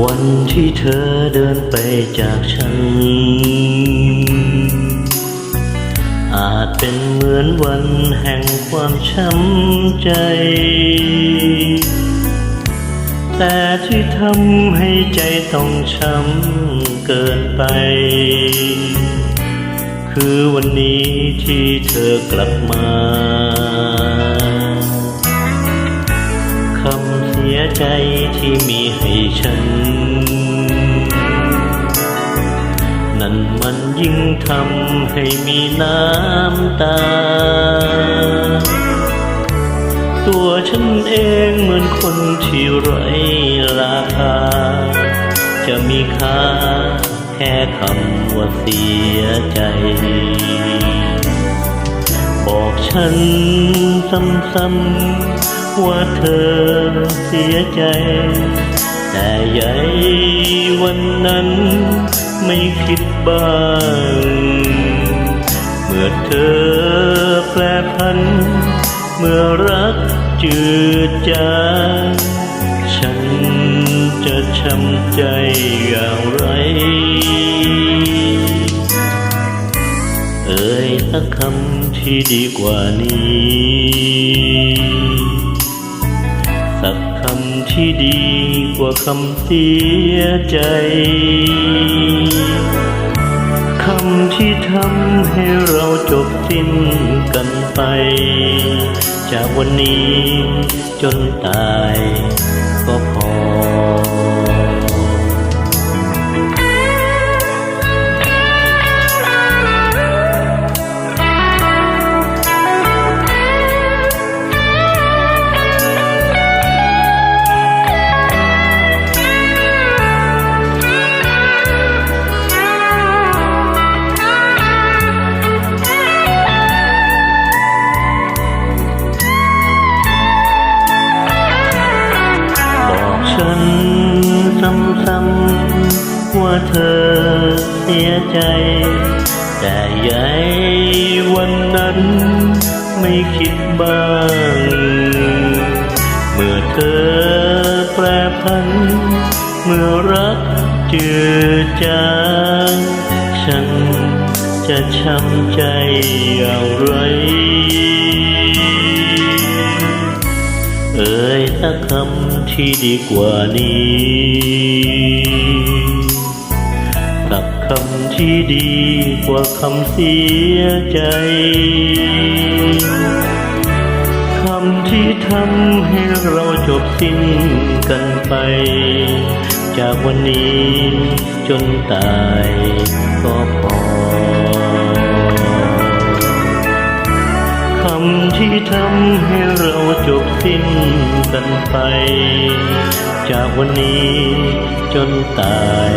วันที่เธอเดินไปจากฉัน อาจเป็นเหมือนวันแห่งความช้ำใจ แต่ที่ทำให้ใจต้องช้ำเกินไป คือวันนี้ที่เธอกลับมา ใจที่มีให้ฉัน นั่นมันยิ่งทำให้มีน้ำตา ตัวฉันเองเหมือนคนที่ไร้ราคา จะมีค่าแค่คำว่าเสียใจบอกฉันซ้ำๆ ว่าเธอเสียใจ แต่ใหญ่วันนั้นไม่คิดบ้าง เมื่อเธอแปรพัน เมื่อรักจืดจางฉันจะช้ำใจอย่างไรเอ่ยสักคำที่ดีกว่านี้ ที่ดีกว่าคำเสียใจ คำที่ทำให้เราจบสิ้นกันไป จากวันนี้จนตาย เธอเสียใจ แต่ใหญ่วันนั้นไม่คิดบ้าง เมื่อเธอแปรพัน เมื่อรักจืดจางฉันจะช้ำใจอย่างไร เอ่ยสักคำที่ดีกว่านี้ำที่ดีกว่าคำเสียใจ คำที่ทำให้เราจบสิ้นกันไป จากวันนี้จนตายก็พอ คำที่ทำให้เราจบสิ้นกันไป จากวันนี้จนตาย